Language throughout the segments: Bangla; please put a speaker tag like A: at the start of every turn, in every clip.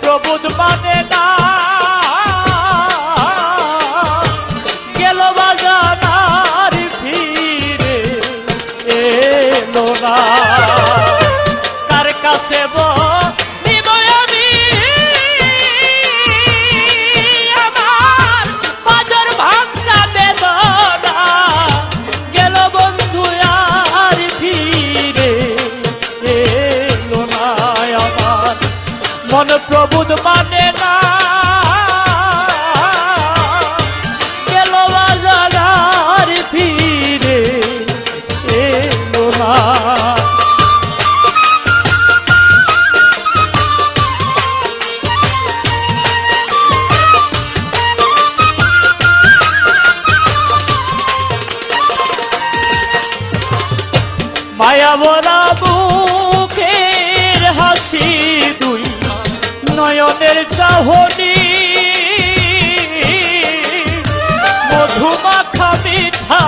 A: প্রবোধ মানে না। গেল বাজার ফিরে এলো না। মন প্রবুদ মানে না। মায়া বলা বুকের হাসি নয়নের চাহনি। মধুমাখা মিঠা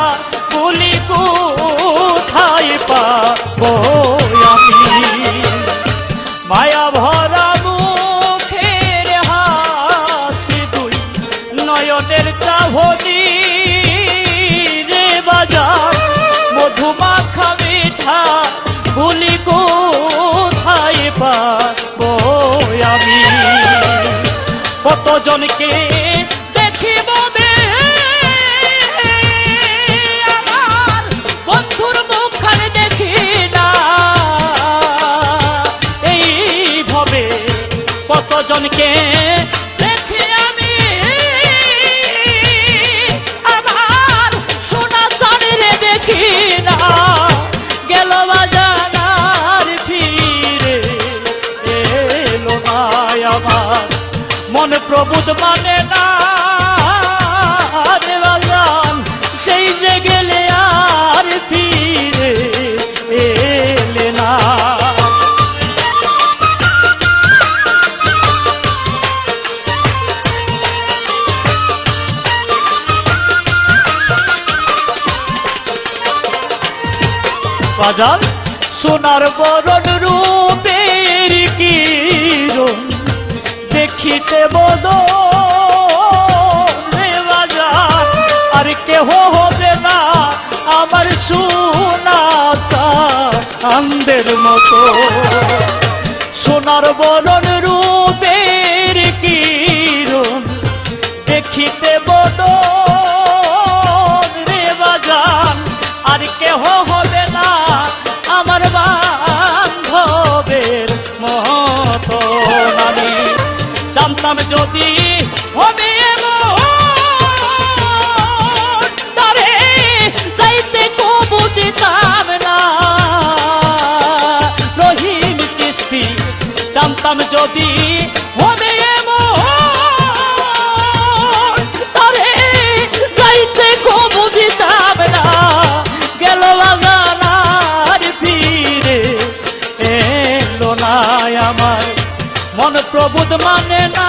A: বলি কোথায় পাবো আমি? মায়া ভরা মুখের হাসি দুই নয়নের চাহনি। রে বাজার মধুমাখা মিঠা ভুলি কোথায় পাবো আমি। কতজনকে দেখিব আমার বন্ধুর মুখার দেখি না। এইভাবে কতজনকে দেখি না। গেল বাজার মন প্রবুদ মানে না। সেই যে গেলে আর ফিরে এলে না। বাজার সোনার বরণ রূপের কিরণ। দেখিতে বাজার আর কেহ হবে না আমার সোনাতা আন্দের মতো। সোনার বরণ রূপের যদি হবে এমন, তারে চাইতে কবু দিতাম না। গেল লাগানার ফিরে এলো না আমার। মন প্রবোধ মানে না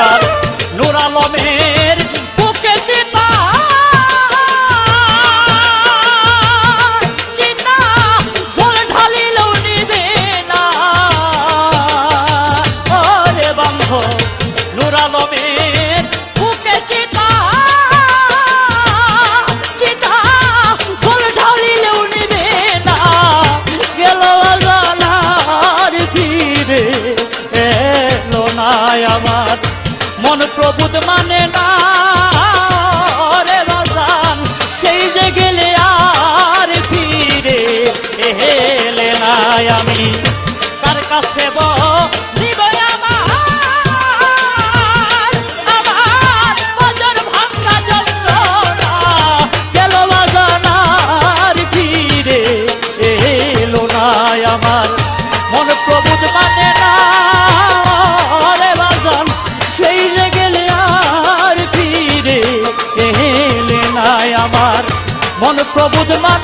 A: মমতা মন প্রবুদ মানে না